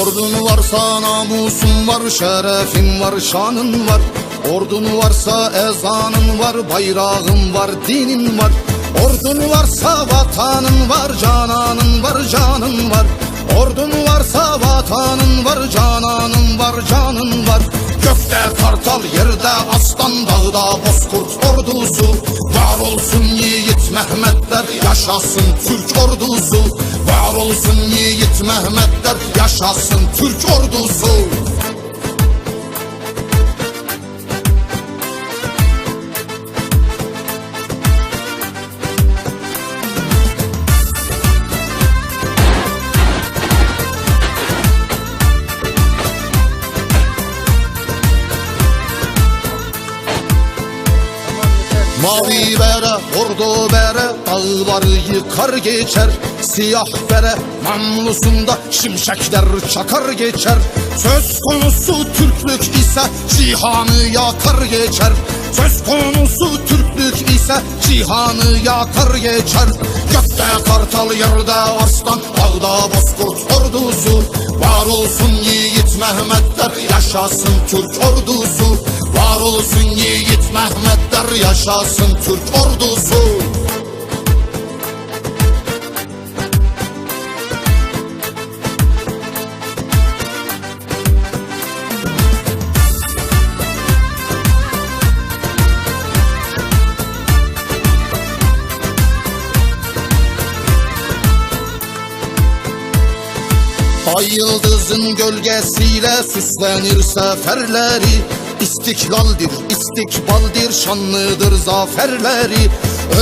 Ordun varsa namusun var, şerefin var, şanın var. Ordun varsa ezanın var, bayrağın var, dinin var. Ordun varsa vatanın var, cananın var, canın var. Ordun varsa vatanın var, cananın var, canın var. Gökte kartal, yerde aslan, dağda bozkurt ordusu. Var olsun yiğit Mehmetler, yaşasın Türk ordusu. Var olsun yiğit Mehmetler, yaşasın Türk ordusu. Mavi bere, ordu bere, dağları yıkar geçer Siyah bere, namlusunda şimşekler çakar geçer. Söz konusu Türklük ise cihanı yakar geçer. Söz konusu Türklük ise cihanı yakar geçer. Gökte kartal yerde arslan, dağda bozkurt ordusu. Var olsun yiğit Mehmetler, yaşasın Türk ordusu. Var olsun yiğit Mehmetler, yaşasın Türk ordusu Ay yıldızın gölgesiyle süslenir seferleri. İstiklaldir, istikbaldir, şanlıdır zaferleri.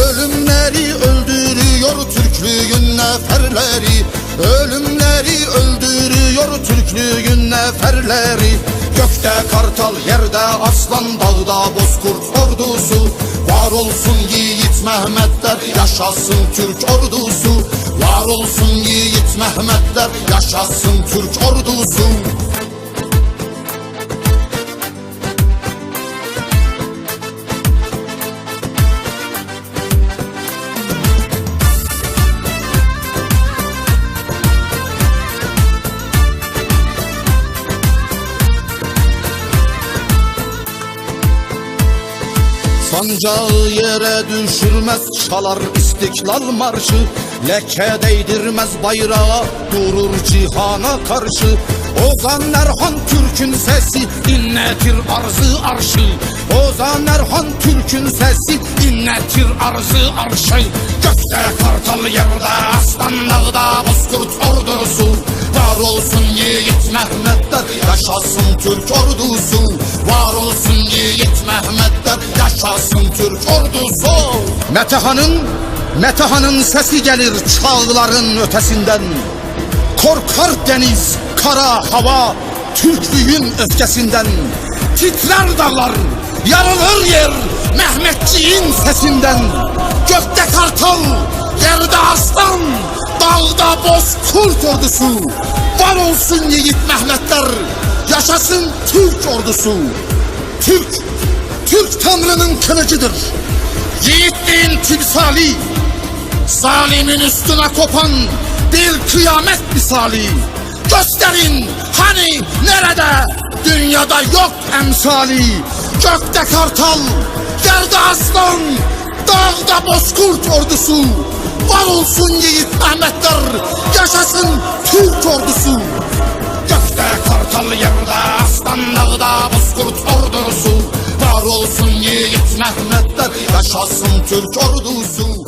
Ölümleri öldürüyor Türklüğün neferleri. Ölümleri öldürüyor Türklüğün neferleri. Gökte kartal, yerde aslan, dağda bozkurt ordusu. Var olsun yiğit Mehmetler, yaşasın Türk ordusu. Var olsun yiğit Mehmetler, yaşasın Türk ordusu Sancağı yere düşürmez çalar istiklal marşı. Leke değdirmez bayrağa durur cihana karşı. Ozan Erhan Türk'ün sesi inletir arzı arşı. Ozan Erhan Türk'ün sesi inletir arzı arşı. Gökte kartal yerde aslan dağda bozkurt ordusu. Var olsun yiğit Mehmetler yaşasın Türk ordusu. Var olsun yiğit Mehmetler yaşasın Türk ordusu Metehan'ın Metehan'ın sesi gelir çağların ötesinden. Korkar deniz, kara hava Türklüğün öfkesinden. Titrer dağlar, yarılır yer Mehmetçiğin sesinden. Gökte kartal, yerde aslan Dağda bozkurt ordusu. Var olsun yiğit Mehmetler Yaşasın Türk ordusu. Türk, Türk Tanrı'nın kılıcıdır. Yiğitliğin timsali Zalimin üstüne kopan bir kıyamet misali. Gösterin hani nerede? Dünyada yok emsali. Gökte kartal, yerde aslan, dağda bozkurt ordusu. Var olsun yiğit Mehmetler, yaşasın Türk ordusu. Gökte kartal yerde aslan dağda bozkurt ordusu olsun yiğit Mehmetler, yaşasın Türk ordusu